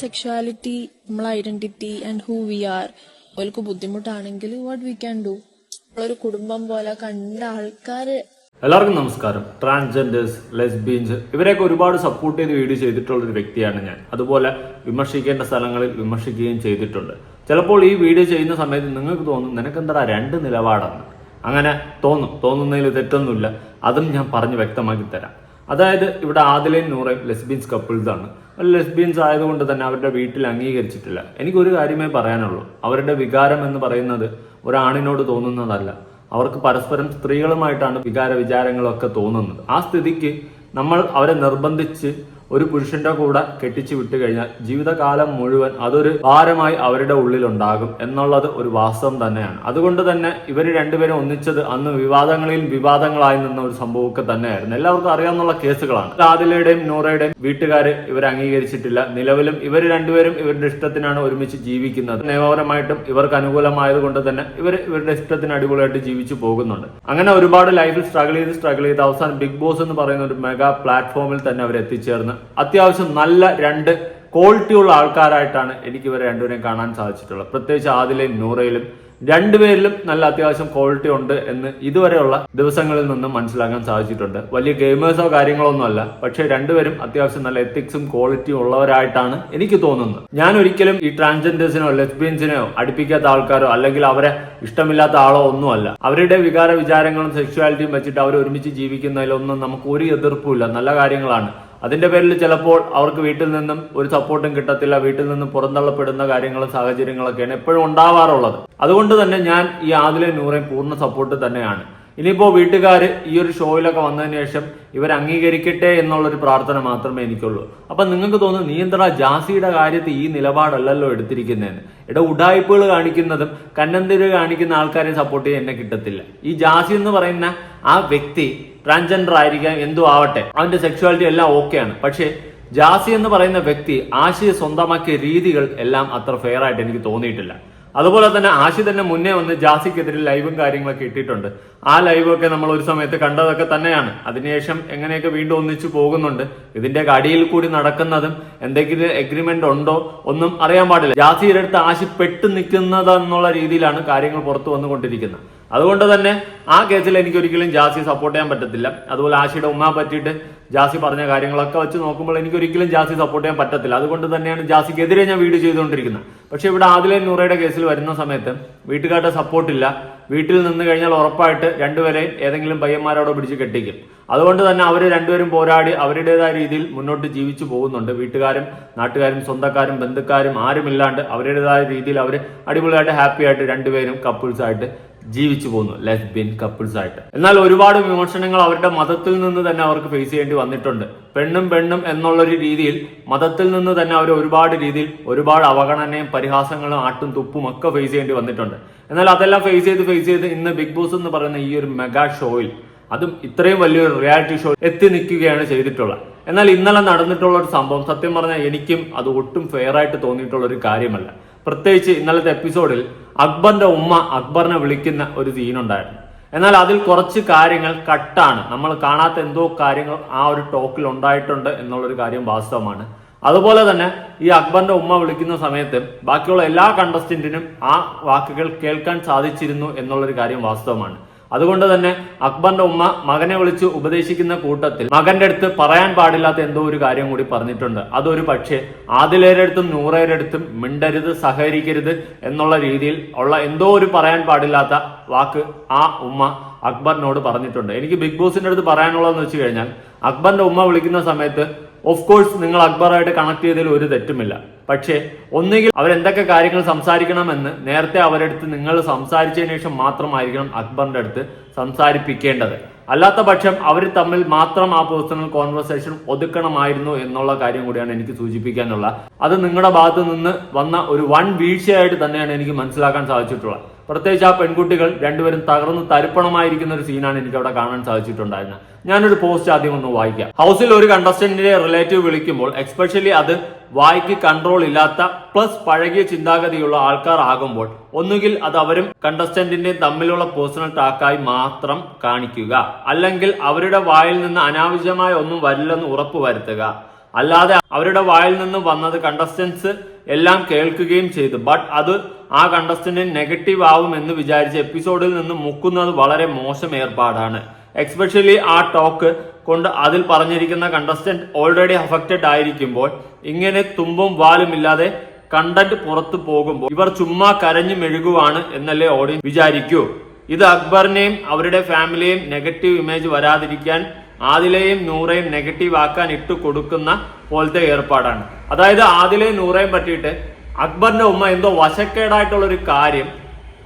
Sexuality നമ്മളെ identity and who we are അവർക്ക് ബുദ്ധിമുട്ടാണെങ്കിൽ വാട്ട് വി ക്യാൻ ഡു നമ്മളൊരു കുടുംബം പോലെ കണ്ട ആൾക്കാർ എല്ലാവർക്കും നമസ്കാരം. ട്രാൻസ്ജെൻഡേഴ്സ് ലെസ്ബീൻസ് ഇവരെയൊക്കെ ഒരുപാട് സപ്പോർട്ട് ചെയ്ത് വീഡിയോ ചെയ്തിട്ടുള്ള ഒരു വ്യക്തിയാണ് ഞാൻ. അതുപോലെ വിമർശിക്കേണ്ട സ്ഥലങ്ങളിൽ വിമർശിക്കുകയും ചെയ്തിട്ടുണ്ട്. ചിലപ്പോൾ ഈ വീഡിയോ ചെയ്യുന്ന സമയത്ത് നിങ്ങൾക്ക് തോന്നും നിനക്കെന്താ രണ്ട് നിലപാടാണ്? അങ്ങനെ തോന്നും. തോന്നുന്നതിൽ തെറ്റൊന്നുമില്ല. അതും ഞാൻ പറഞ്ഞ് വ്യക്തമാക്കി തരാം. അതായത് ഇവിടെ ആദിലയും നൂറയും ലെസ്ബീൻസ് കപ്പിൾസ് ആണ് ലെസ്ബീൻസ് ആയതുകൊണ്ട് തന്നെ അവരുടെ വീട്ടിൽ അംഗീകരിച്ചിട്ടില്ല. എനിക്കൊരു കാര്യമേ പറയാനുള്ളൂ. അവരുടെ വികാരം എന്ന് പറയുന്നത് ഒരാണിനോട് തോന്നുന്നതല്ല. അവർക്ക് പരസ്പരം സ്ത്രീകളുമായിട്ടാണ് വികാര വിചാരങ്ങളൊക്കെ തോന്നുന്നത്. ആ സ്ഥിതിക്ക് നമ്മൾ അവരെ നിർബന്ധിച്ച് ഒരു പുരുഷന്റെ കൂടെ കെട്ടിച്ചു വിട്ടു കഴിഞ്ഞാൽ ജീവിതകാലം മുഴുവൻ അതൊരു ഭാരമായി അവരുടെ ഉള്ളിൽ ഉണ്ടാകും എന്നുള്ളത് ഒരു വാസ്തവം തന്നെയാണ്. അതുകൊണ്ട് തന്നെ ഇവർ രണ്ടുപേരും ഒന്നിച്ചത് അന്ന് വിവാദങ്ങളിൽ വിവാദങ്ങളായി നിന്ന ഒരു സംഭവമൊക്കെ തന്നെയായിരുന്നു. എല്ലാവർക്കും അറിയാവുന്ന കേസുകളാണ്. ആദിലയുടെയും നൂറയുടെയും വീട്ടുകാർ ഇവർ അംഗീകരിച്ചിട്ടില്ല. നിലവിലും ഇവർ രണ്ടുപേരും ഇവരുടെ ഇഷ്ടത്തിനാണ് ഒരുമിച്ച് ജീവിക്കുന്നത്. നിയമപരമായിട്ടും ഇവർക്ക് അനുകൂലമായത് കൊണ്ട് തന്നെ ഇവർ ഇവരുടെ ഇഷ്ടത്തിന് അടിപൊളിയായിട്ട് ജീവിച്ചു പോകുന്നുണ്ട്. അങ്ങനെ ഒരുപാട് ലൈഫിൽ സ്ട്രഗിൾ ചെയ്ത് സ്ട്രഗിൾ ചെയ്ത് അവസാനം ബിഗ് ബോസ് എന്ന് പറയുന്ന ഒരു മെഗാ പ്ലാറ്റ്ഫോമിൽ തന്നെ അവർ എത്തിച്ചേർന്ന് അത്യാവശ്യം നല്ല രണ്ട് ക്വാളിറ്റിയുള്ള ആൾക്കാരായിട്ടാണ് എനിക്ക് ഇവരെ രണ്ടുപേരെയും കാണാൻ സാധിച്ചിട്ടുള്ളത്. പ്രത്യേകിച്ച് ആദിലെയും നൂറയിലും രണ്ടുപേരിലും നല്ല അത്യാവശ്യം ക്വാളിറ്റി ഉണ്ട് എന്ന് ഇതുവരെയുള്ള ദിവസങ്ങളിൽ നിന്നും മനസ്സിലാക്കാൻ സാധിച്ചിട്ടുണ്ട്. വലിയ ഗെയിമേഴ്സോ കാര്യങ്ങളൊന്നും അല്ല പക്ഷേ രണ്ടുപേരും അത്യാവശ്യം നല്ല എത്തിക്സും ക്വാളിറ്റിയും ഉള്ളവരായിട്ടാണ് എനിക്ക് തോന്നുന്നത്. ഞാൻ ഒരിക്കലും ഈ ട്രാൻസ്ജെൻഡേഴ്സിനോ ലെസ്ബിയൻസിനെയോ അടുപ്പിക്കാത്ത ആൾക്കാരോ അല്ലെങ്കിൽ അവരെ ഇഷ്ടമില്ലാത്ത ആളോ ഒന്നുമല്ല അവരുടെ വികാര വിചാരങ്ങളും സെക്ഷുവാലിറ്റിയും വെച്ചിട്ട് അവർ ഒരുമിച്ച് ജീവിക്കുന്നതിലൊന്നും നമുക്ക് ഒരു എതിർപ്പുമില്ല നല്ല കാര്യങ്ങളാണ്. അതിന്റെ പേരിൽ ചിലപ്പോൾ അവർക്ക് വീട്ടിൽ നിന്നും ഒരു സപ്പോർട്ടും കിട്ടത്തില്ല വീട്ടിൽ നിന്നും പുറന്തള്ളപ്പെടുന്ന കാര്യങ്ങളും സാഹചര്യങ്ങളൊക്കെയാണ് എപ്പോഴും ഉണ്ടാവാറുള്ളത്. അതുകൊണ്ട് തന്നെ ഞാൻ ഈ ആദിലെ നൂറേം പൂർണ സപ്പോർട്ട് തന്നെയാണ്. ഇനിയിപ്പോ വീട്ടുകാർ ഈ ഒരു ഷോയിലൊക്കെ വന്നതിന് ശേഷം ഇവർ അംഗീകരിക്കട്ടെ എന്നുള്ളൊരു പ്രാർത്ഥന മാത്രമേ എനിക്കുള്ളൂ. അപ്പൊ നിങ്ങൾക്ക് തോന്നുന്നു നീ എന്താ ജാസിയുടെ കാര്യത്തിൽ ഈ നിലപാടല്ലല്ലോ എടുത്തിരിക്കുന്നതെന്ന്? ഇട ഉടായ്പകൾ കാണിക്കുന്നതും കന്നന്തിര് കാണിക്കുന്ന ആൾക്കാരെ സപ്പോർട്ട് ചെയ്യാൻ എന്നെ കിട്ടത്തില്ല. ഈ ജാസി എന്ന് പറയുന്ന ആ വ്യക്തി ട്രാൻസ്ജെൻഡർ ആയിരിക്കാം എന്തോ ആവട്ടെ. അവന്റെ സെക്ഷുവാലിറ്റി എല്ലാം ഓക്കെയാണ് പക്ഷേ ജാസി എന്ന് പറയുന്ന വ്യക്തി ആശയ സ്വന്തമാക്കിയ രീതികൾ എല്ലാം അത്ര ഫെയർ ആയിട്ട് എനിക്ക് തോന്നിയിട്ടില്ല. അതുപോലെ തന്നെ ആശി തന്നെ മുന്നേ വന്ന് ജാസിക്കെതിരെ ലൈവും കാര്യങ്ങളൊക്കെ ഇട്ടിട്ടുണ്ട്. ആ ലൈവൊക്കെ നമ്മൾ ഒരു സമയത്ത് കണ്ടതൊക്കെ തന്നെയാണ്. അതിനുശേഷം എങ്ങനെയൊക്കെ വീണ്ടും ഒന്നിച്ചു പോകുന്നുണ്ട്. ഇതിന്റെ അടിയിൽ കൂടി നടക്കുന്നതും എന്തെങ്കിലും എഗ്രിമെന്റ് ഉണ്ടോ ഒന്നും അറിയാൻ പാടില്ല. ജാസിയുടെ അടുത്ത് ആശി പെട്ടു നിൽക്കുന്നതെന്നുള്ള രീതിയിലാണ് കാര്യങ്ങൾ പുറത്തു വന്നുകൊണ്ടിരിക്കുന്നത്. അതുകൊണ്ട് തന്നെ ആ കേസിൽ എനിക്ക് ഒരിക്കലും ജാസി സപ്പോർട്ട് ചെയ്യാൻ പറ്റത്തില്ല. അതുപോലെ ആശിയുടെ ഉമ്മ പറ്റിയിട്ട് ജാസി പറഞ്ഞ കാര്യങ്ങളൊക്കെ വെച്ച് നോക്കുമ്പോൾ എനിക്ക് ഒരിക്കലും ജാസി സപ്പോർട്ട് ചെയ്യാൻ പറ്റത്തില്ല. അതുകൊണ്ട് തന്നെയാണ് ജാസിക്കെതിരെ ഞാൻ വീട് ചെയ്തുകൊണ്ടിരിക്കുന്നത്. പക്ഷെ ഇവിടെ ആദിലെ നൂറയുടെ കേസിൽ വരുന്ന സമയത്ത് വീട്ടുകാരുടെ സപ്പോർട്ടില്ല വീട്ടിൽ നിന്ന് കഴിഞ്ഞാൽ ഉറപ്പായിട്ട് രണ്ടുപേരെയും ഏതെങ്കിലും പയ്യന്മാരോട് പിടിച്ച് കെട്ടിക്കും. അതുകൊണ്ട് തന്നെ അവർ രണ്ടുപേരും പോരാടി അവരുടേതായ രീതിയിൽ മുന്നോട്ട് ജീവിച്ചു പോകുന്നുണ്ട്. വീട്ടുകാരും നാട്ടുകാരും സ്വന്തക്കാരും ബന്ധുക്കാരും ആരുമില്ലാണ്ട് അവരുടേതായ രീതിയിൽ അവർ അടിപൊളിയായിട്ട് ഹാപ്പിയായിട്ട് രണ്ടുപേരും കപ്പിൾസ് ആയിട്ട് ജീവിച്ചു പോകുന്നു ലെസ്ബിയൻ കപ്പിൾസ് ആയിട്ട്. എന്നാൽ ഒരുപാട് വിമർശനങ്ങൾ അവരുടെ മതത്തിൽ നിന്ന് തന്നെ അവർക്ക് ഫേസ് ചെയ്യേണ്ടി വന്നിട്ടുണ്ട്. പെണ്ണും പെണ്ണും എന്നുള്ളൊരു രീതിയിൽ മതത്തിൽ നിന്ന് തന്നെ അവർ ഒരുപാട് രീതിയിൽ ഒരുപാട് അവഗണനയും പരിഹാസങ്ങളും ആട്ടും തുപ്പും ഒക്കെ ഫേസ് ചെയ്യേണ്ടി വന്നിട്ടുണ്ട്. എന്നാൽ അതെല്ലാം ഫേസ് ചെയ്ത് ഫേസ് ചെയ്ത് ഇന്ന് ബിഗ് ബോസ് എന്ന് പറയുന്ന ഈ ഒരു മെഗാ ഷോയിൽ അതും ഇത്രയും വലിയൊരു റിയാലിറ്റി ഷോ എത്തി നിൽക്കുകയാണ് ചെയ്തിട്ടുള്ളത്. എന്നാൽ ഇന്നലെ നടന്നിട്ടുള്ള ഒരു സംഭവം സത്യം പറഞ്ഞാൽ എനിക്കും അത് ഒട്ടും ഫെയർ ആയിട്ട് തോന്നിയിട്ടുള്ള ഒരു കാര്യമല്ല. പ്രത്യേകിച്ച് ഇന്നലത്തെ എപ്പിസോഡിൽ അക്ബറിന്റെ ഉമ്മ അക്ബറിനെ വിളിക്കുന്ന ഒരു സീനുണ്ടായിരുന്നു. എന്നാൽ അതിൽ കുറച്ച് കാര്യങ്ങൾ കട്ടാണ്. നമ്മൾ കാണാത്ത എന്തോ കാര്യങ്ങൾ ആ ഒരു ടോക്കിൽ ഉണ്ടായിട്ടുണ്ട് എന്നുള്ളൊരു കാര്യം വാസ്തവമാണ്. അതുപോലെ തന്നെ ഈ അക്ബറിന്റെ ഉമ്മ വിളിക്കുന്ന സമയത്ത് ബാക്കിയുള്ള എല്ലാ കണ്ടസ്റ്റന്റിനും ആ വാക്കുകൾ കേൾക്കാൻ സാധിച്ചിരുന്നു എന്നുള്ളൊരു കാര്യം വാസ്തവമാണ്. അതുകൊണ്ട് തന്നെ അക്ബറിന്റെ ഉമ്മ മകനെ വിളിച്ച് ഉപദേശിക്കുന്ന കൂട്ടത്തിൽ മകന്റെ അടുത്ത് പറയാൻ പാടില്ലാത്ത എന്തോ ഒരു കാര്യം കൂടി പറഞ്ഞിട്ടുണ്ട്. അതൊരു പക്ഷേ ആദിലേരുടെ അടുത്തും നൂറേരുടെ അടുത്തും മിണ്ടരുത് സഹകരിക്കരുത് എന്നുള്ള രീതിയിൽ ഉള്ള എന്തോ ഒരു പറയാൻ പാടില്ലാത്ത വാക്ക് ആ ഉമ്മ അക്ബറിനോട് പറഞ്ഞിട്ടുണ്ട്. എനിക്ക് ബിഗ് ബോസിന്റെ അടുത്ത് പറയാനുള്ളതെന്ന് വെച്ച് കഴിഞ്ഞാൽ അക്ബറിന്റെ ഉമ്മ വിളിക്കുന്ന സമയത്ത് ഓഫ് കോഴ്സ് നിങ്ങൾ അക്ബറായിട്ട് കണക്ട് ചെയ്തതിൽ ഒരു തെറ്റുമില്ല. പക്ഷേ ഒന്നുകിൽ അവരെന്തൊക്കെ കാര്യങ്ങൾ സംസാരിക്കണമെന്ന് നേരത്തെ അവരെടുത്ത് നിങ്ങൾ സംസാരിച്ചതിന് ശേഷം മാത്രമായിരിക്കണം അക്ബറിന്റെ അടുത്ത് സംസാരിപ്പിക്കേണ്ടത്. അല്ലാത്ത പക്ഷം അവർ തമ്മിൽ മാത്രം ആ പേഴ്സണൽ കോൺവെർസേഷൻ ഒതുക്കണമായിരുന്നു എന്നുള്ള കാര്യം കൂടിയാണ് എനിക്ക് സൂചിപ്പിക്കാനുള്ള. അത് നിങ്ങളുടെ ഭാഗത്ത് നിന്ന് വന്ന ഒരു വൺ വീഴ്ചയായിട്ട് തന്നെയാണ് എനിക്ക് മനസ്സിലാക്കാൻ സാധിച്ചിട്ടുള്ളത്. പ്രത്യേകിച്ച് ആ പെൺകുട്ടികൾ രണ്ടുപേരും തകർന്ന് തരിപ്പണമായിരിക്കുന്ന ഒരു സീനാണ് എനിക്ക് അവിടെ കാണാൻ സാധിച്ചിട്ടുണ്ടായിരുന്നത്. ഞാനൊരു പോസ്റ്റ് ആദ്യം ഒന്ന് വായിക്കാം. ഹൗസിൽ ഒരു കണ്ടസ്റ്റന്റിന്റെ റിലേറ്റീവ് വിളിക്കുമ്പോൾ എക്സ്പെഷ്യലി അത് വായിക്ക് കൺട്രോൾ ഇല്ലാത്ത പ്ലസ് പഴകിയ ചിന്താഗതിയുള്ള ആൾക്കാർ ആകുമ്പോൾ ഒന്നുകിൽ അത് അവരും കണ്ടസ്റ്റന്റിന്റെ തമ്മിലുള്ള പേഴ്സണൽ ടാക്കായി മാത്രം കാണിക്കുക. അല്ലെങ്കിൽ അവരുടെ വായിൽ നിന്ന് അനാവശ്യമായ ഒന്നും വരില്ലെന്ന് ഉറപ്പുവരുത്തുക അല്ലാതെ അവരുടെ വായിൽ നിന്ന് വന്നത് കണ്ടസ്റ്റൻസ് എല്ലാം കേൾക്കുകയും ചെയ്തു. ബട്ട് അത് ആ കണ്ടസ്റ്റന്റ് നെഗറ്റീവ് ആവും എന്ന് വിചാരിച്ച് എപ്പിസോഡിൽ നിന്ന് മുക്കുന്നത് വളരെ മോശം ഏർപ്പാടാണ്. എക്സ്പെഷ്യലി ആ ടോക്ക് കൊണ്ട് അതിൽ പറഞ്ഞിരിക്കുന്ന കണ്ടസ്റ്റന്റ് ഓൾറെഡി അഫക്റ്റഡ് ആയിരിക്കുമ്പോൾ ഇങ്ങനെ തുമ്പും വാലും ഇല്ലാതെ കണ്ടന്റ് പുറത്തു പോകുമ്പോൾ ഇവർ ചുമ്മാ കരഞ്ഞു മെഴുകുവാണ് എന്നല്ലേ ഓഡിയൻസ് വിചാരിക്കൂ. ഇത് അക്ബറിനെയും അവരുടെ ഫാമിലിയെയും നെഗറ്റീവ് ഇമേജ് വരാതിരിക്കാൻ ആദിലെയും നൂറയും നെഗറ്റീവ് ആക്കാൻ ഇട്ടു കൊടുക്കുന്ന പോലത്തെ ഏർപ്പാടാണ്. അതായത് ആദിലെയും നൂറയും പറ്റിയിട്ട് അക്ബറിന്റെ ഉമ്മ എന്തോ വശക്കേടായിട്ടുള്ള ഒരു കാര്യം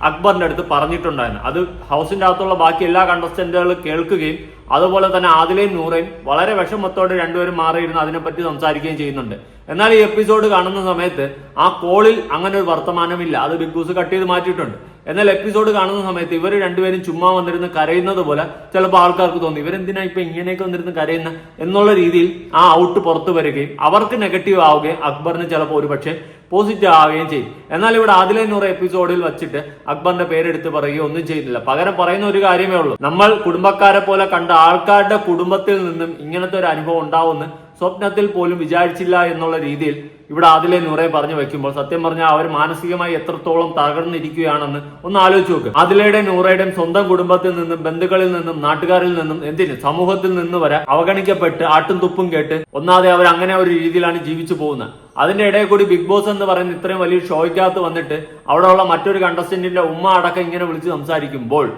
അക്ബറിന്റെ അടുത്ത് പറഞ്ഞിട്ടുണ്ടായിരുന്നു. അത് ഹൗസിന്റെ അകത്തുള്ള ബാക്കി എല്ലാ കണ്ടസ്റ്റന്റുകളും കേൾക്കുകയും അതുപോലെ തന്നെ ആദിലയും നൂറയും വളരെ വിഷമത്തോടെ രണ്ടുപേരും മാറിയിരുന്ന് അതിനെപ്പറ്റി സംസാരിക്കുകയും ചെയ്യുന്നുണ്ട്. എന്നാൽ ഈ എപ്പിസോഡ് കാണുന്ന സമയത്ത് ആ കോളിൽ അങ്ങനെ ഒരു വർത്തമാനമില്ല. അത് ബിഗ് ബോസ് കട്ട് ചെയ്ത് മാറ്റിയിട്ടുണ്ട്. എന്നാൽ എപ്പിസോഡ് കാണുന്ന സമയത്ത് ഇവർ രണ്ടുപേരും ചുമ്മാ വന്നിരുന്ന് കരയുന്നത് പോലെ ചിലപ്പോൾ ആൾക്കാർക്ക് തോന്നി. ഇവരെന്തിനാ ഇപ്പൊ ഇങ്ങനെയൊക്കെ വന്നിരുന്ന് കരയുന്ന? എന്നുള്ള രീതിയിൽ ആ ഔട്ട് പുറത്തു വരികയും അവർക്ക് നെഗറ്റീവ് ആവുകയും അക്ബറിന് ചിലപ്പോൾ ഒരു പക്ഷേ പോസിറ്റീവ് ആവുകയും ചെയ്യും എന്നാൽ ഇവിടെ ആദിലെ നൂറ് എപ്പിസോഡിൽ വെച്ചിട്ട് അക്ബറിന്റെ പേരെടുത്ത് പറയുകയോ ഒന്നും ചെയ്യുന്നില്ല പകരം പറയുന്ന ഒരു കാര്യമേ ഉള്ളൂ. നമ്മൾ കുടുംബക്കാരെ പോലെ കണ്ട ആൾക്കാരുടെ കുടുംബത്തിൽ നിന്നും ഇങ്ങനത്തെ ഒരു അനുഭവം ഉണ്ടാവുമെന്ന് സ്വപ്നത്തിൽ പോലും വിചാരിച്ചില്ല എന്നുള്ള രീതിയിൽ ഇവിടെ അതിലെ നൂറെ പറഞ്ഞു വെക്കുമ്പോൾ സത്യം പറഞ്ഞാൽ അവർ മാനസികമായി എത്രത്തോളം തകർന്നിരിക്കുകയാണെന്ന് ഒന്ന് ആലോചിച്ച് നോക്ക്. അതിലയുടെ നൂറയുടെയും സ്വന്തം കുടുംബത്തിൽ നിന്നും ബന്ധുക്കളിൽ നിന്നും നാട്ടുകാരിൽ നിന്നും എന്തിന് സമൂഹത്തിൽ നിന്ന് വരെ അവഗണിക്കപ്പെട്ട് ആട്ടും തുപ്പും കേട്ട് ഒന്നാതെ അവർ അങ്ങനെ ഒരു രീതിയിലാണ് ജീവിച്ചു പോകുന്നത്. അതിന്റെ ഇടയിൽ കൂടി ബിഗ് ബോസ് എന്ന് പറയുന്ന ഇത്രയും വലിയ ഷോയ്ക്കകത്ത് വന്നിട്ട് അവിടെയുള്ള മറ്റൊരു കണ്ടസ്റ്റന്റിന്റെ ഉമ്മ അടക്കം ഇങ്ങനെ വിളിച്ച് സംസാരിക്കുമ്പോൾ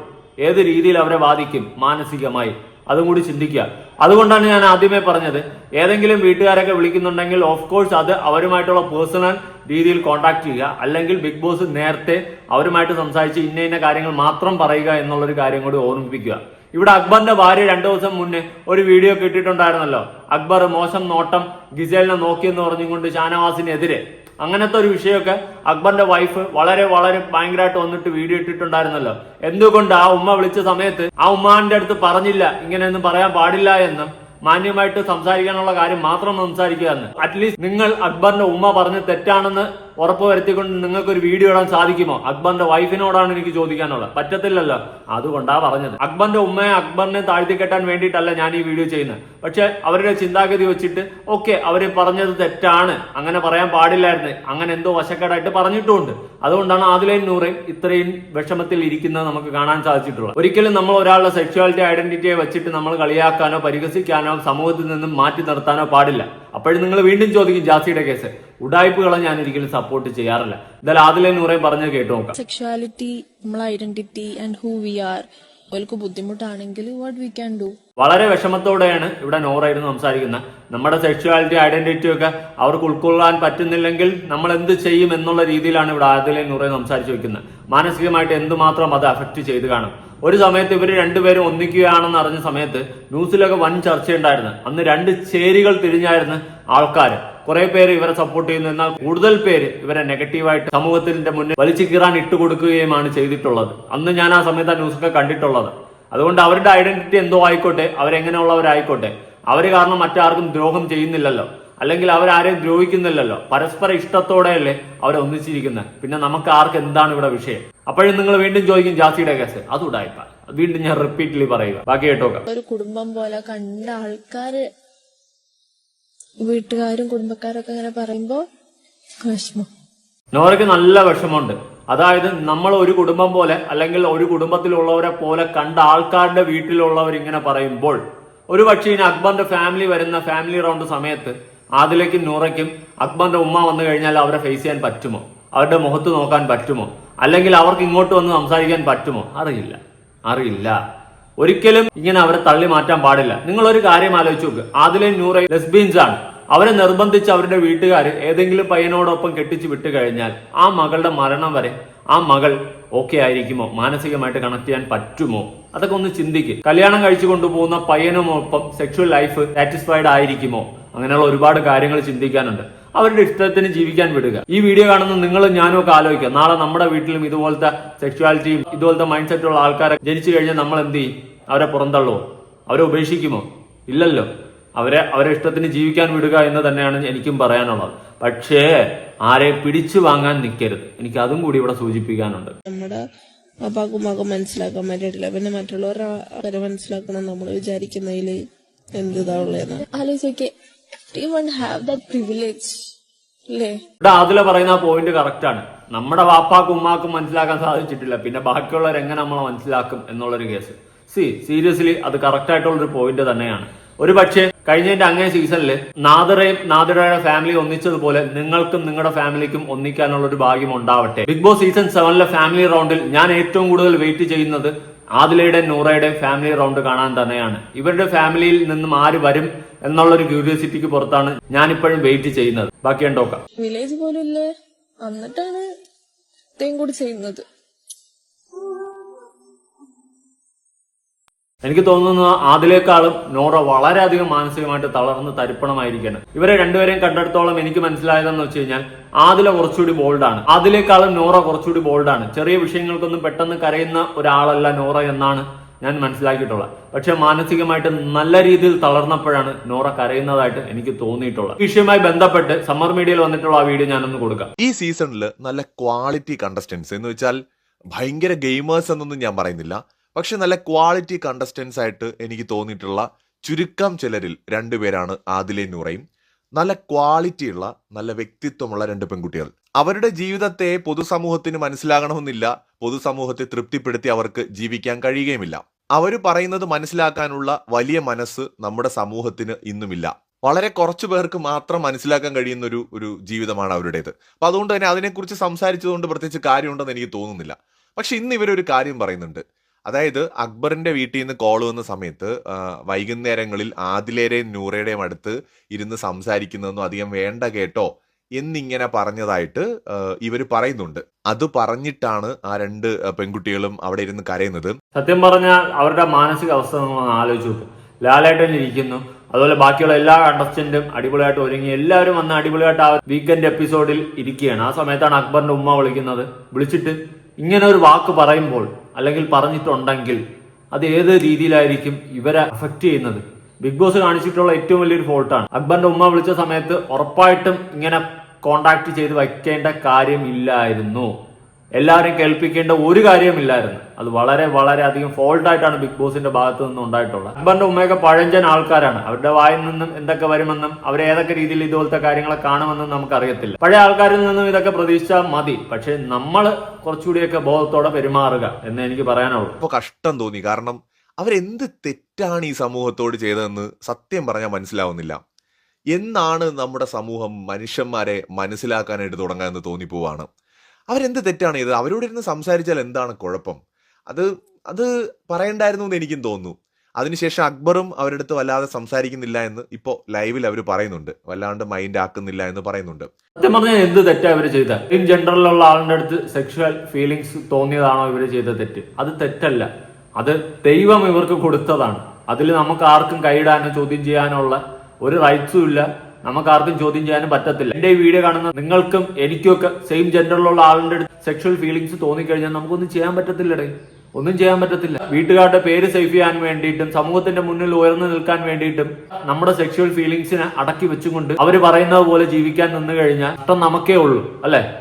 ഏത് രീതിയിൽ അവരെ ബാധിക്കും? മാനസികമായി. അതും കൂടി ചിന്തിക്കുക. അതുകൊണ്ടാണ് ഞാൻ ആദ്യമേ പറഞ്ഞത് ഏതെങ്കിലും വീട്ടുകാരൊക്കെ വിളിക്കുന്നുണ്ടെങ്കിൽ ഓഫ് കോഴ്സ് അത് അവരുമായിട്ടുള്ള പേഴ്സണൽ രീതിയിൽ കോൺടാക്ട് ചെയ്യുക. അല്ലെങ്കിൽ ബിഗ് ബോസ് നേരത്തെ അവരുമായിട്ട് സംസാരിച്ച് ഇന്ന ഇന്ന കാര്യങ്ങൾ മാത്രം പറയുക എന്നുള്ളൊരു കാര്യം കൂടി ഓർമ്മിപ്പിക്കുക. ഇവിടെ അക്ബറിന്റെ ഭാര്യ രണ്ടു ദിവസം മുന്നേ ഒരു വീഡിയോ കിട്ടിയിട്ടുണ്ടായിരുന്നല്ലോ അക്ബർ മോശം നോട്ടം ഗിസേലിനെ നോക്കിയെന്ന് പറഞ്ഞുകൊണ്ട് ഷാനവാസിനെതിരെ അങ്ങനത്തെ ഒരു വിഷയമൊക്കെ അക്ബറിന്റെ വൈഫ് വളരെ വളരെ ഭയങ്കരമായിട്ട് വന്നിട്ട് വീഡിയോ ഇട്ടിട്ടുണ്ടായിരുന്നല്ലോ. എന്തുകൊണ്ട് ആ ഉമ്മ വിളിച്ച സമയത്ത് ആ ഉമ്മാന്റെ അടുത്ത് പറഞ്ഞില്ല ഇങ്ങനെയൊന്നും പറയാൻ പാടില്ല എന്നും മാന്യമായിട്ട് സംസാരിക്കാനുള്ള കാര്യം മാത്രം സംസാരിക്കുക എന്ന്. അറ്റ്ലീസ്റ്റ് നിങ്ങൾ അക്ബറിന്റെ ഉമ്മ പറഞ്ഞ് തെറ്റാണെന്ന് ഉറപ്പ് വരുത്തിക്കൊണ്ട് നിങ്ങൾക്ക് ഒരു വീഡിയോ ഇടാൻ സാധിക്കുമോ? അക്ബറിന്റെ വൈഫിനോടാണ് എനിക്ക് ചോദിക്കാനുള്ളത്. പറ്റത്തില്ലല്ലോ. അതുകൊണ്ടാ പറഞ്ഞത്. അക്ബറിന്റെ ഉമ്മയെ അക്ബറിനെ താഴ്ത്തി കെട്ടാൻ വേണ്ടിയിട്ടല്ല ഞാൻ ഈ വീഡിയോ ചെയ്യുന്നത്. പക്ഷെ അവരുടെ ചിന്താഗതി വെച്ചിട്ട് ഓക്കെ അവർ പറഞ്ഞത് തെറ്റാണ്. അങ്ങനെ പറയാൻ പാടില്ലായിരുന്നു. അങ്ങനെ എന്തോ വശക്കേടായിട്ട് പറഞ്ഞിട്ടുമുണ്ട് അതുകൊണ്ടാണ് ആദിലയും നൂറയും ഇത്രയും വിഷമത്തിൽ ഇരിക്കുന്നത് നമുക്ക് കാണാൻ സാധിച്ചിട്ടുള്ളത്. ഒരിക്കലും നമ്മൾ ഒരാളുടെ സെക്ഷുവാലിറ്റി ഐഡന്റിറ്റിയെ വെച്ചിട്ട് നമ്മൾ കളിയാക്കാനോ പരിഹസിക്കാനോ സമൂഹത്തിൽ നിന്നും മാറ്റി നിർത്താനോ പാടില്ല. അപ്പോഴും നിങ്ങൾ വീണ്ടും ചോദിക്കും ജാസിയുടെ കേസ്. ഉടായ്പകളെ ഞാൻ ഒരിക്കലും സപ്പോർട്ട് ചെയ്യാറില്ല. എന്തായാലും ആദ്യം നൂറയും പറഞ്ഞ് കേട്ടു നോക്കാം. സെക്ഷുവാലിറ്റി നമ്മളെ identity and who we are അവർക്ക് ബുദ്ധിമുട്ടാണെങ്കിൽ വാട്ട് വി ക്യാൻ ഡു വളരെ വിഷമത്തോടെയാണ് ഇവിടെ നോറായിരുന്നു സംസാരിക്കുന്നത്. നമ്മുടെ സെക്ഷുവാലിറ്റി ഐഡന്റിറ്റി ഒക്കെ അവർക്ക് ഉൾക്കൊള്ളാൻ പറ്റുന്നില്ലെങ്കിൽ നമ്മൾ എന്ത് ചെയ്യും എന്നുള്ള രീതിയിലാണ് ഇവിടെ ആദിലെ നൂറെ സംസാരിച്ചു വെക്കുന്നത്. മാനസികമായിട്ട് എന്തുമാത്രം അത് അഫക്റ്റ് ചെയ്ത് കാണും. ഒരു സമയത്ത് ഇവർ രണ്ടുപേരും ഒന്നിക്കുകയാണെന്ന് അറിഞ്ഞ സമയത്ത് ന്യൂസിലൊക്കെ വൻ ചർച്ചയുണ്ടായിരുന്നു. അന്ന് രണ്ട് ചേരികൾ തിരിഞ്ഞായിരുന്നു ആൾക്കാർ കുറെ പേര് ഇവരെ സപ്പോർട്ട് ചെയ്യുന്നു. എന്നാൽ കൂടുതൽ പേര് ഇവരെ നെഗറ്റീവായിട്ട് സമൂഹത്തിന്റെ മുന്നിൽ വലിച്ചു കീറാൻ ഇട്ടുകൊടുക്കുകയുമാണ് ചെയ്തിട്ടുള്ളത്. അന്ന് ഞാൻ ആ സമയത്ത് ആ ന്യൂസൊക്കെ കണ്ടിട്ടുള്ളത്. അതുകൊണ്ട് അവരുടെ ഐഡന്റിറ്റി എന്തോ ആയിക്കോട്ടെ അവരെങ്ങനെയുള്ളവരായിക്കോട്ടെ. അവർ കാരണം മറ്റാർക്കും ദ്രോഹം ചെയ്യുന്നില്ലല്ലോ. അല്ലെങ്കിൽ അവരാരെയും ദ്രോഹിക്കുന്നില്ലല്ലോ. പരസ്പര ഇഷ്ടത്തോടെയല്ലേ അവരെ ഒന്നിച്ചിരിക്കുന്നത് പിന്നെ നമുക്ക് ആർക്ക് എന്താണ് ഇവിടെ വിഷയം? അപ്പോഴും നിങ്ങൾ വീണ്ടും ചോദിക്കും ജാസിയുടെ കേസ് അതുണ്ടായിപ്പ വീണ്ടും ഞാൻ റിപ്പീറ്റ്ലി പറയുക ബാക്കി കേട്ടോ ഒരു കുടുംബം പോലെ കണ്ട ആൾക്കാര് വീട്ടുകാരും കുടുംബക്കാരൊക്കെ അങ്ങനെ പറയുമ്പോ വിഷമം. നോറയ്ക്ക് നല്ല വിഷമമുണ്ട്. അതായത് നമ്മൾ ഒരു കുടുംബം പോലെ അല്ലെങ്കിൽ ഒരു കുടുംബത്തിലുള്ളവരെ പോലെ കണ്ട ആൾക്കാരുടെ വീട്ടിലുള്ളവർ ഇങ്ങനെ പറയുമ്പോൾ ഒരു പക്ഷേ ഇനി അക്ബറിന്റെ ഫാമിലി വരുന്ന ഫാമിലി റൗണ്ട് സമയത്ത് ആദിലേക്കും നൂറയ്ക്കും അക്ബറിന്റെ ഉമ്മ വന്നു കഴിഞ്ഞാൽ അവരെ ഫേസ് ചെയ്യാൻ പറ്റുമോ? അവരുടെ മുഖത്ത് നോക്കാൻ പറ്റുമോ? അല്ലെങ്കിൽ അവർക്ക് ഇങ്ങോട്ട് വന്ന് സംസാരിക്കാൻ പറ്റുമോ? അറിയില്ല. അറിയില്ല. ഒരിക്കലും ഇങ്ങനെ അവരെ തള്ളി മാറ്റാൻ പാടില്ല. നിങ്ങൾ ഒരു കാര്യം ആലോചിച്ച് നോക്ക്. ആദിലെ നൂറ് ലെസ്ബീൻസ് ആണ് അവരെ നിർബന്ധിച്ച് അവരുടെ വീട്ടുകാർ ഏതെങ്കിലും പയ്യനോടൊപ്പം കെട്ടിച്ച് വിട്ടു കഴിഞ്ഞാൽ ആ മകളുടെ മരണം വരെ ആ മകൾ ഓക്കെ ആയിരിക്കുമോ? മാനസികമായിട്ട് കണക്ട് ചെയ്യാൻ പറ്റുമോ? അതൊക്കെ ഒന്ന് ചിന്തിക്ക്. കല്യാണം കഴിച്ചു കൊണ്ടുപോകുന്ന പയ്യനുമൊപ്പം സെക്ഷൽ ലൈഫ് സാറ്റിസ്ഫൈഡ് ആയിരിക്കുമോ? അങ്ങനെയുള്ള ഒരുപാട് കാര്യങ്ങൾ ചിന്തിക്കാനുണ്ട്. അവരുടെ ഇഷ്ടത്തിന് ജീവിക്കാൻ വിടുക. ഈ വീഡിയോ കാണുന്ന നിങ്ങളും ഞാനും ഒക്കെ ആലോചിക്കുക. നാളെ നമ്മുടെ വീട്ടിലും ഇതുപോലത്തെ സെക്ഷുവാലിറ്റിയും ഇതുപോലത്തെ മൈൻഡ് സെറ്റുള്ള ആൾക്കാരെ ജനിച്ചു കഴിഞ്ഞാൽ നമ്മൾ എന്ത് ചെയ്യും? അവരെ പുറന്തള്ളുവോ? അവരെ ഉപേക്ഷിക്കുമോ? ഇല്ലല്ലോ. അവരെ അവരെ ഇഷ്ടത്തിന് ജീവിക്കാൻ വിടുക എന്ന് തന്നെയാണ് എനിക്കും പറയാനുള്ളത്. പക്ഷേ ആരെ പിടിച്ചു വാങ്ങാൻ നിൽക്കരുത്. എനിക്ക് അതും കൂടി ഇവിടെ സൂചിപ്പിക്കാനുണ്ട്. നമ്മുടെ അപ്പാക്കും ഉമ്മാക്കും മനസ്സിലാക്കാൻ പറ്റിയിട്ടില്ല. പിന്നെ മറ്റുള്ളവരെ മനസ്സിലാക്കണം നമ്മൾ വിചാരിക്കുന്നതിൽ എന്ത് ഇതാ ഉള്ളതെന്ന് ആലോചിച്ചോക്കെ ഇവിടെ ആദില പറയുന്ന പോയിന്റ് കറക്റ്റ് ആണ്. നമ്മുടെ വാപ്പാക്കും ഉമ്മാക്കും മനസ്സിലാക്കാൻ സാധിച്ചിട്ടില്ല. പിന്നെ ബാക്കിയുള്ളവർ എങ്ങനെ നമ്മളെ മനസ്സിലാക്കും എന്നുള്ളൊരു കേസ്. സി സീരിയസ്ലി അത് കറക്റ്റ് ആയിട്ടുള്ള ഒരു പോയിന്റ് തന്നെയാണ്. ഒരു പക്ഷേ കഴിഞ്ഞതിന്റെ അങ്ങേ സീസണിൽ നാദറയും നാദറയുടെ ഫാമിലി ഒന്നിച്ചതുപോലെ നിങ്ങൾക്കും നിങ്ങളുടെ ഫാമിലിക്കും ഒന്നിക്കാനുള്ള ഒരു ഭാഗ്യം ഉണ്ടാവട്ടെ. ബിഗ് ബോസ് സീസൺ സെവനിലെ ഫാമിലി റൗണ്ടിൽ ഞാൻ ഏറ്റവും കൂടുതൽ വെയിറ്റ് ചെയ്യുന്നത് ആദിലയുടെയും നൂറയുടെയും ഫാമിലി റൗണ്ട് കാണാൻ തന്നെയാണ്. ഇവരുടെ ഫാമിലിയിൽ നിന്നും ആര് വരും? എന്നുള്ളൊരു ക്യൂരിയോസിറ്റിക്ക് പുറത്താണ് ഞാനിപ്പോഴും വെയിറ്റ് ചെയ്യുന്നത്. ബാക്കി ഉണ്ടോക്കാം വില്ലേജ് പോലും ഇല്ലേ? എന്നിട്ടാണ് ഇത്രയും കൂടി ചെയ്യുന്നത്. എനിക്ക് തോന്നുന്നു അതിലേക്കാളും നോറ വളരെയധികം മാനസികമായിട്ട് തളർന്ന് തരിപ്പണമായിരിക്കണം. ഇവരെ രണ്ടുപേരെയും കണ്ടെടുത്തോളം എനിക്ക് മനസ്സിലായതെന്ന് വെച്ച് കഴിഞ്ഞാൽ ആദില കുറച്ചുകൂടി ബോൾഡാണ് ആദിലേക്കാളും നോറ കുറച്ചുകൂടി ബോൾഡാണ് ചെറിയ വിഷയങ്ങൾക്കൊന്നും പെട്ടെന്ന് കരയുന്ന ഒരാളല്ല നോറ എന്നാണ് ഞാൻ മനസ്സിലാക്കിയിട്ടുള്ള. പക്ഷെ മാനസികമായിട്ട് നല്ല രീതിയിൽ തളർന്നപ്പോഴാണ് നോറ കരയുന്നതായിട്ട് എനിക്ക് തോന്നിയിട്ടുള്ളത് ഈ വിഷയവുമായി ബന്ധപ്പെട്ട് സമ്മർ മീഡിയയിൽ വന്നിട്ടുള്ള ആ വീഡിയോ ഞാനൊന്ന് കൊടുക്കാം. ഈ സീസണിൽ നല്ല ക്വാളിറ്റി കണ്ടസ്റ്റൻസ് എന്ന് വെച്ചാൽ ഭയങ്കര ഗെയിമേഴ്സ് എന്നൊന്നും ഞാൻ പറയുന്നില്ല. പക്ഷെ നല്ല ക്വാളിറ്റി കണ്ടസ്റ്റൻസ് ആയിട്ട് എനിക്ക് തോന്നിയിട്ടുള്ള ചുരുക്കം ചിലരിൽ രണ്ടുപേരാണ് ആദിലെ നൂറയും. നല്ല ക്വാളിറ്റിയുള്ള നല്ല വ്യക്തിത്വമുള്ള രണ്ട് പെൺകുട്ടികൾ. അവരുടെ ജീവിതത്തെ പൊതുസമൂഹത്തിന് മനസ്സിലാകണമെന്നില്ല. പൊതുസമൂഹത്തെ തൃപ്തിപ്പെടുത്തി അവർക്ക് ജീവിക്കാൻ കഴിയുകയുമില്ല. അവർ പറയുന്നത് മനസ്സിലാക്കാനുള്ള വലിയ മനസ്സ് നമ്മുടെ സമൂഹത്തിന് ഇന്നുമില്ല. വളരെ കുറച്ചു പേർക്ക് മാത്രം മനസ്സിലാക്കാൻ കഴിയുന്ന ഒരു ഒരു ജീവിതമാണ് അവരുടേത്. അപ്പൊ അതുകൊണ്ട് തന്നെ അതിനെക്കുറിച്ച് സംസാരിച്ചതുകൊണ്ട് പ്രത്യേകിച്ച് കാര്യമുണ്ടെന്ന് എനിക്ക് തോന്നുന്നില്ല. പക്ഷെ ഇന്ന് ഇവരൊരു കാര്യം പറയുന്നുണ്ട്. അതായത് അക്ബറിന്റെ വീട്ടിൽ നിന്ന് കോൾ വന്ന സമയത്ത് വൈകുന്നേരങ്ങളിൽ ആദിലേരെയും നൂറയുടെയും അടുത്ത് ഇരുന്ന് സംസാരിക്കുന്നതൊന്നും അധികം വേണ്ട കേട്ടോ എന്നിങ്ങനെ പറഞ്ഞതായിട്ട് ഇവർ പറയുന്നുണ്ട്. അത് പറഞ്ഞിട്ടാണ് ആ രണ്ട് പെൺകുട്ടികളും അവിടെ ഇരുന്ന് കരയുന്നത്. സത്യം പറഞ്ഞാൽ അവരുടെ മാനസിക അവസ്ഥ നമ്മൾ ആലോചിച്ചു ലാലേട്ടൻ ഇരിക്കുന്നു. അതുപോലെ ബാക്കിയുള്ള എല്ലാ കണ്ടസ്റ്റന്റും അടിപൊളിയായിട്ട് ഒരുങ്ങി എല്ലാവരും വന്ന് അടിപൊളിയായിട്ട് ആ വീക്കെൻഡ് എപ്പിസോഡിൽ ഇരിക്കുകയാണ്. ആ സമയത്താണ് അക്ബറിന്റെ ഉമ്മ വിളിക്കുന്നത്. വിളിച്ചിട്ട് ഇങ്ങനെ ഒരു വാക്ക് പറയുമ്പോൾ അല്ലെങ്കിൽ പറഞ്ഞിട്ടുണ്ടെങ്കിൽ അത് ഏത് രീതിയിലായിരിക്കും ഇവരെ അഫക്റ്റ് ചെയ്യുന്നത്? ബിഗ് ബോസ് കാണിച്ചിട്ടുള്ള ഏറ്റവും വലിയൊരു ഫോൾട്ടാണ് അക്ബറിന്റെ ഉമ്മ വിളിച്ച സമയത്ത് ഉറപ്പായിട്ടും ഇങ്ങനെ കോണ്ടാക്ട് ചെയ്ത് വയ്ക്കേണ്ട കാര്യമില്ലായിരുന്നു. എല്ലാവരെയും കേൾപ്പിക്കേണ്ട ഒരു കാര്യമില്ലായിരുന്നു. അത് വളരെ വളരെ അധികം ഫോൾട്ട് ആയിട്ടാണ് ബിഗ് ബോസിന്റെ ഭാഗത്തു നിന്നും ഉണ്ടായിട്ടുള്ളത്. അക്ബറിന്റെ ഉമ്മയൊക്കെ പഴഞ്ചൻ ആൾക്കാരാണ്. അവരുടെ വായിൽ നിന്നും എന്തൊക്കെ വരുമെന്നും അവർ ഏതൊക്കെ രീതിയിൽ ഇതുപോലത്തെ കാര്യങ്ങളെ കാണുമെന്നും നമുക്ക് അറിയത്തില്ല പഴയ ആൾക്കാരിൽ നിന്നും ഇതൊക്കെ പ്രതീക്ഷിച്ചാൽ മതി. പക്ഷെ നമ്മൾ കുറച്ചുകൂടിയൊക്കെ ബോധത്തോടെ പെരുമാറുക എന്ന് എനിക്ക് പറയാനുള്ളൂ. ഇപ്പൊ കഷ്ടം തോന്നി. കാരണം അവരെന്ത് തെറ്റാണ് ഈ സമൂഹത്തോട് ചെയ്തതെന്ന് സത്യം പറഞ്ഞാൽ മനസ്സിലാവുന്നില്ല. എന്നാണ് നമ്മുടെ സമൂഹം മനുഷ്യന്മാരെ മനസ്സിലാക്കാനായിട്ട് തുടങ്ങാമെന്ന് തോന്നിപ്പോവാണ്. അവരെന്ത് തെറ്റാണ് ചെയ്തത്? അവരോട് ഇരുന്ന് സംസാരിച്ചാൽ എന്താണ് കുഴപ്പം? അത് അത് പറയണ്ടായിരുന്നു എന്ന് എനിക്കും തോന്നുന്നു. അതിനുശേഷം അക്ബറും അവരുടെ അടുത്ത് വല്ലാതെ സംസാരിക്കുന്നില്ല എന്ന് ഇപ്പോ ലൈവിൽ അവർ പറയുന്നുണ്ട്. വല്ലാണ്ട് മൈൻഡ് ആക്കുന്നില്ല എന്ന് പറയുന്നുണ്ട്. സത്യം പറഞ്ഞാൽ എന്ത് തെറ്റാ ഇവർ ചെയ്ത? ഇൻ ജനറലുള്ള ആളുടെ അടുത്ത് സെക്ഷുവൽ ഫീലിങ്സ് തോന്നിയതാണോ ഇവർ ചെയ്ത തെറ്റ്? അത് തെറ്റല്ല. അത് ദൈവം ഇവർക്ക് കൊടുത്തതാണ്. അതിൽ നമുക്ക് ആർക്കും കൈയിടാനോ ചോദ്യം ചെയ്യാനുള്ള ഒരു റൈറ്റ്സും ഇല്ല. നമുക്ക് ആർക്കും ചോദ്യം ചെയ്യാനും പറ്റത്തില്ല. എന്റെ ഈ വീഡിയോ കാണുന്ന നിങ്ങൾക്കും എനിക്കും ഒക്കെ സെയിം ജെൻഡറിലുള്ള ആളുടെ അടുത്ത് സെക്ഷൽ ഫീലിങ്സ് തോന്നിക്കഴിഞ്ഞാൽ നമുക്കൊന്നും ചെയ്യാൻ പറ്റത്തില്ലടേ. ഒന്നും ചെയ്യാൻ പറ്റത്തില്ല. വീട്ടുകാരുടെ പേര് സേഫ് ചെയ്യാൻ വേണ്ടിയിട്ടും സമൂഹത്തിന്റെ മുന്നിൽ ഉയർന്നു നിൽക്കാൻ വേണ്ടിയിട്ടും നമ്മുടെ സെക്ഷുവൽ ഫീലിങ്സിനെ അടക്കി വെച്ചുകൊണ്ട് അവർ പറയുന്നത് പോലെ ജീവിക്കാൻ നിന്ന് കഴിഞ്ഞാൽ ഇഷ്ടം നമുക്കേ ഉള്ളൂ അല്ലേ?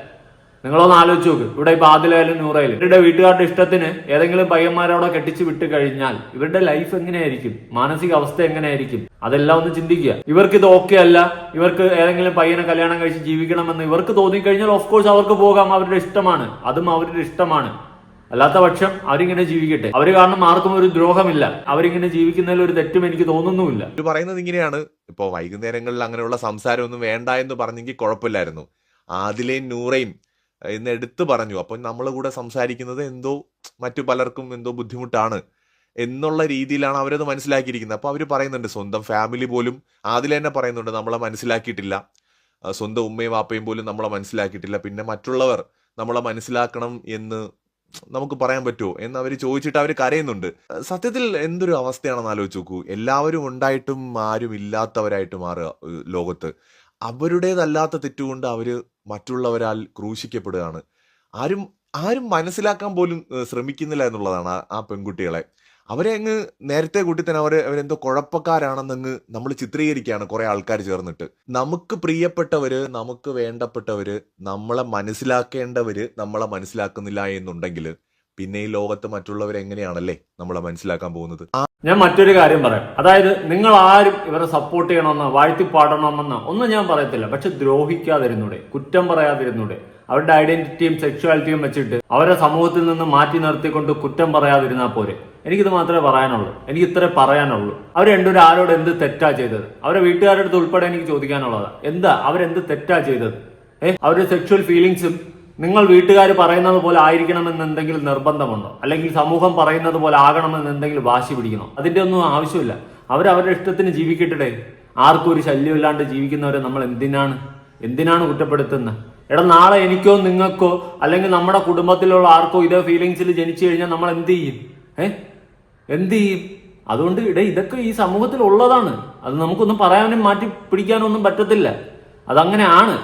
നിങ്ങളൊന്ന് ആലോചിച്ച് നോക്ക്. ഇവിടെ ഇപ്പൊ ആദിലായാലും നൂറായാലും. ഇവരുടെ വീട്ടുകാരുടെ ഇഷ്ടത്തിന് ഏതെങ്കിലും പയ്യന്മാരവിടെ കെട്ടിച്ച് വിട്ട് കഴിഞ്ഞാൽ ഇവരുടെ ലൈഫ് എങ്ങനെയായിരിക്കും? മാനസിക അവസ്ഥ എങ്ങനെയായിരിക്കും? അതെല്ലാം ഒന്ന് ചിന്തിക്കുക. ഇവർക്ക് ഇത് ഓക്കെ അല്ല. ഇവർക്ക് ഏതെങ്കിലും പയ്യനെ കല്യാണം കഴിച്ച് ജീവിക്കണമെന്ന് ഇവർക്ക് തോന്നിക്കഴിഞ്ഞാൽ ഓഫ് കോഴ്സ് അവർക്ക് പോകാം. അവരുടെ ഇഷ്ടമാണ്. അതും അവരുടെ ഇഷ്ടമാണ്. അല്ലാത്ത പക്ഷം അവരിങ്ങനെ ജീവിക്കട്ടെ. അവർ കാരണം ആർക്കും ഒരു ദ്രോഹമില്ല. അവരിങ്ങനെ ജീവിക്കുന്നതിൽ ഒരു തെറ്റും എനിക്ക് തോന്നുന്നുമില്ല. ഇത് പറയുന്നത് ഇങ്ങനെയാണ്. ഇപ്പോൾ വൈകുന്നേരങ്ങളിൽ അങ്ങനെയുള്ള സംസാരമൊന്നും വേണ്ട എന്ന് പറഞ്ഞെങ്കിൽ കുഴപ്പമില്ലായിരുന്നു. ആദിലേയും നൂറയും എന്ന് എടുത്തു പറഞ്ഞു. അപ്പം നമ്മൾ കൂടെ സംസാരിക്കുന്നത് എന്തോ മറ്റു പലർക്കും എന്തോ ബുദ്ധിമുട്ടാണ് എന്നുള്ള രീതിയിലാണ് അവരത് മനസ്സിലാക്കിയിരിക്കുന്നത്. അപ്പോൾ അവർ പറയുന്നുണ്ട് സ്വന്തം ഫാമിലി പോലും ആദില തന്നെ പറയുന്നുണ്ട് നമ്മളെ മനസ്സിലാക്കിയിട്ടില്ല. സ്വന്തം ഉമ്മയും വാപ്പയും പോലും നമ്മളെ മനസ്സിലാക്കിയിട്ടില്ല. പിന്നെ മറ്റുള്ളവർ നമ്മളെ മനസ്സിലാക്കണം എന്ന് നമുക്ക് പറയാൻ പറ്റുമോ എന്ന് അവർ ചോദിച്ചിട്ട് അവർ കരയുന്നുണ്ട്. സത്യത്തിൽ എന്തൊരു അവസ്ഥയാണെന്ന് ആലോചിച്ച് നോക്കൂ. എല്ലാവരും ഉണ്ടായിട്ടും ആരും ഇല്ലാത്തവരായിട്ട് മാറുക ലോകത്ത്. അവരുടേതല്ലാത്ത തെറ്റുകൊണ്ട് അവർ മറ്റുള്ളവരാൽ ക്രൂശിക്കപ്പെടുകയാണ്. ആരും ആരും മനസ്സിലാക്കാൻ പോലും ശ്രമിക്കുന്നില്ല എന്നുള്ളതാണ് ആ പെൺകുട്ടികളെ. അവരെ അങ്ങ് നേരത്തെ കൂട്ടി തന്നെ അവർ അവരെന്തോ കുഴപ്പക്കാരാണെന്നങ്ങ് നമ്മൾ ചിത്രീകരിക്കുകയാണ് കുറെ ആൾക്കാർ ചേർന്നിട്ട്. നമുക്ക് പ്രിയപ്പെട്ടവര് നമുക്ക് വേണ്ടപ്പെട്ടവര് നമ്മളെ മനസ്സിലാക്കേണ്ടവര് നമ്മളെ മനസ്സിലാക്കുന്നില്ല എന്നുണ്ടെങ്കിൽ പിന്നെ ഈ ലോകത്ത് മറ്റുള്ളവർ എങ്ങനെയാണല്ലേ നമ്മളെ മനസ്സിലാക്കാൻ പോകുന്നത്? ഞാൻ മറ്റൊരു കാര്യം പറയാം. അതായത് നിങ്ങൾ ആരും ഇവരെ സപ്പോർട്ട് ചെയ്യണമെന്ന് വാഴ്ത്തി പാടണമെന്ന് ഒന്നും ഞാൻ പറയത്തില്ല. പക്ഷെ ദ്രോഹിക്കാതിരുന്നൂടെ കുറ്റം പറയാതിരുന്നൂടെ അവരുടെ ഐഡന്റിറ്റിയും സെക്ഷുവാലിറ്റിയും വെച്ചിട്ട് അവരെ സമൂഹത്തിൽ നിന്ന് മാറ്റി നിർത്തിക്കൊണ്ട് കുറ്റം പറയാതിരുന്നാൽ പോരെ. എനിക്കിത് മാത്രമേ പറയാനുള്ളൂ. എനിക്ക് ഇത്രേ പറയാനുള്ളൂ. അവർ രണ്ടുപേരും ആരോട് എന്ത് തെറ്റാ ചെയ്തത്? അവരെ വീട്ടുകാരുടെ അടുത്ത് ഉൾപ്പെടെ എനിക്ക് ചോദിക്കാനുള്ളതാ. എന്താ അവരെന്ത് തെറ്റാ ചെയ്തത്? ഏഹ് അവരുടെ സെക്ഷുവൽ ഫീലിങ്സും നിങ്ങൾ വീട്ടുകാർ പറയുന്നത് പോലെ ആയിരിക്കണമെന്ന് എന്തെങ്കിലും നിർബന്ധമുണ്ടോ? അല്ലെങ്കിൽ സമൂഹം പറയുന്നത് പോലെ ആകണമെന്ന് എന്തെങ്കിലും വാശി പിടിക്കണോ? അതിന്റെ ഒന്നും ആവശ്യമില്ല. അവർ അവരുടെ ഇഷ്ടത്തിന് ജീവിക്കട്ടെ ആർക്കും ഒരു ശല്യമില്ലാണ്ട് ജീവിക്കുന്നവരെ നമ്മൾ എന്തിനാണ്? എന്തിനാണ് കുറ്റപ്പെടുത്തുന്നത് എടാ നാളെ എനിക്കോ നിങ്ങൾക്കോ അല്ലെങ്കിൽ നമ്മുടെ കുടുംബത്തിലുള്ള ആർക്കോ ഇതേ ഫീലിങ്സിൽ ജനിച്ചു കഴിഞ്ഞാൽ നമ്മൾ എന്ത് ചെയ്യും? ഏ? എന്ത് ചെയ്യും? അതുകൊണ്ട് ഇട ഇതൊക്കെ ഈ സമൂഹത്തിൽ ഉള്ളതാണ്. അത് നമുക്കൊന്നും പറയാനും മാറ്റി പിടിക്കാനും ഒന്നും പറ്റത്തില്ല. അതങ്ങനെയാണ്.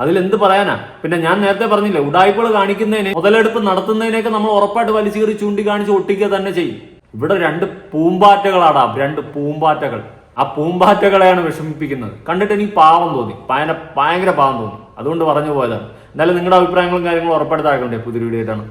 അതിലെന്ത് പറയാനാ? പിന്നെ ഞാൻ നേരത്തെ പറഞ്ഞില്ലേ ഉടായ്പകൾ കാണിക്കുന്നതിന് മുതലെടുപ്പ് നടത്തുന്നതിനെയൊക്കെ നമ്മൾ ഉറപ്പായിട്ട് വലിച്ചേറി ചൂണ്ടിക്കാണിച്ച് ഒട്ടിക്കുക തന്നെ ചെയ്യും. ഇവിടെ രണ്ട് പൂമ്പാറ്റകളാടാ രണ്ട് പൂമ്പാറ്റകൾ. ആ പൂമ്പാറ്റകളെയാണ് വിഷമിപ്പിക്കുന്നത്. കണ്ടിട്ട് എനിക്ക് പാവം തോന്നി. പയന ഭയങ്കര പാവം തോന്നി. അതുകൊണ്ട് പറഞ്ഞു പോയതാണ്. എന്തായാലും നിങ്ങളുടെ അഭിപ്രായങ്ങളും കാര്യങ്ങളും താഴെ പുതിയ വീഡിയോ ആയിട്ടാണ്.